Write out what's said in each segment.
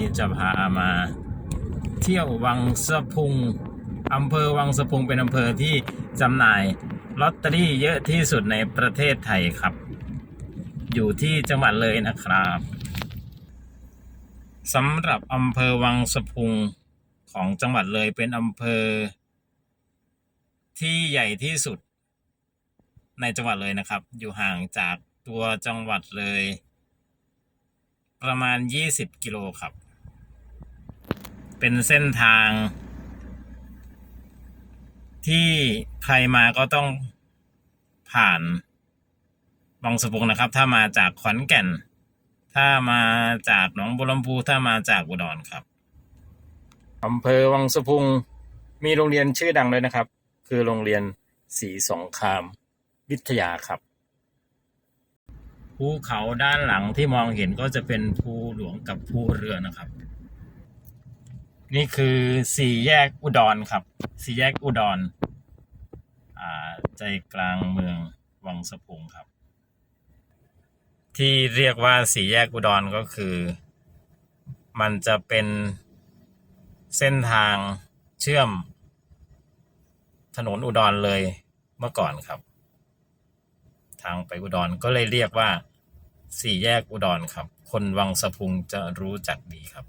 นี้จะพามา เที่ยววังสะพุงอำเภอวังสะพุงเป็นอำเภอที่จำหน่ายลอตเตอรี่เยอะที่สุดในประเทศไทยครับ อยู่ที่จังหวัดเลยนะครับสำหรับอำเภอวังสะพุงของจังหวัดเลยเป็นอำเภอ ที่ใหญ่ที่สุด ในจังหวัดเลยนะครับ อยู่ห่างจากตัวจังหวัดเลย ประมาณ 20 กิโลครับ เป็นเส้นทาง ที่ใครมาก็ต้องผ่านวังสะพุงนะครับ ถ้ามาจากขอนแก่น ถ้ามาจากหนองบัวลำพูถ้ามาจากอุดรครับอำเภอวังสะพุงมีโรงเรียนชื่อดังเลยนะครับ คือโรงเรียนศรีสงคราม วิทยาครับภูเขาด้านหลังที่มองเห็นก็จะเป็นภูหลวงกับภูเรือนะครับ นี่คือสี่แยกอุดรครับ สี่แยกอุดรอ่าใจกลางเมืองวังสะพุงครับ ที่เรียกว่าสี่แยกอุดรก็คือ มันจะเป็นเส้นทางเชื่อม ถนนอุดรเลยเมื่อก่อนครับ ทางไปอุดรก็เลยเรียกว่าสี่แยกอุดรครับ คนวังสะพุงจะรู้จักดีครับ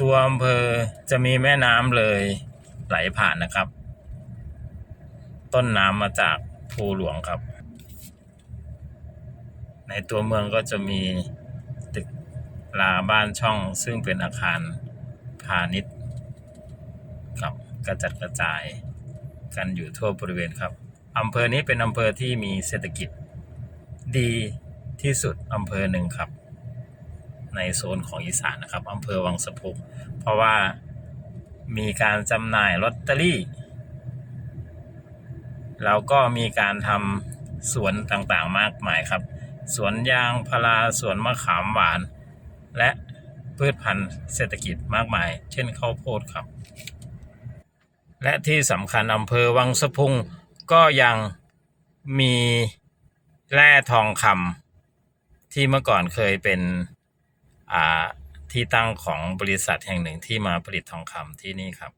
ตัวอำเภอจะมีแม่น้ำเลยไหลผ่านนะครับ ต้นน้ำมาจากภูหลวงครับ ในตัวเมืองก็จะมีตึกลาบ้านช่อง ซึ่งเป็นอาคารพาณิชย์ครับกระจัดกระจายกันอยู่ทั่วบริเวณครับอำเภอนี้เป็นอำเภอที่มีเศรษฐกิจ ดีที่สุดอำเภอหนึ่งครับ ในโซนของอีสานนะครับอำเภอวังสะพุงเพราะว่ามีการจำหน่ายลอตเตอรี่ แล้วก็มีการทำสวนต่างๆมากมายครับ สวนยางพาราสวนมะขามหวาน และพืชพันธุ์เศรษฐกิจมากมาย เช่นข้าวโพดครับ และที่สำคัญอำเภอวังสะพุงก็ยังมีแร่ทองคำที่เมื่อก่อนเคยเป็น ที่ตั้งของบริษัทแห่งหนึ่งที่มาผลิตทองคำที่นี่ครับ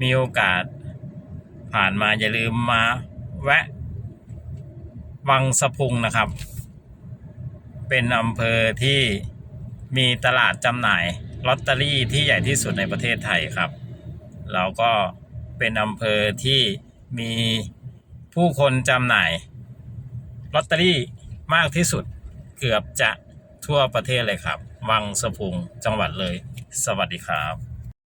มีโอกาสผ่านมาอย่าลืมมาแวะวังสะพุงนะครับ เป็นอำเภอที่มีตลาดจำหน่ายลอตเตอรี่ที่ใหญ่ที่สุดในประเทศไทยครับ แล้วก็เป็นอำเภอที่ มีผู้คนจำหน่ายลอตเตอรี่มากที่สุดเกือบจะทั่วประเทศเลยครับ วังสะพุงจังหวัดเลย สวัสดีครับ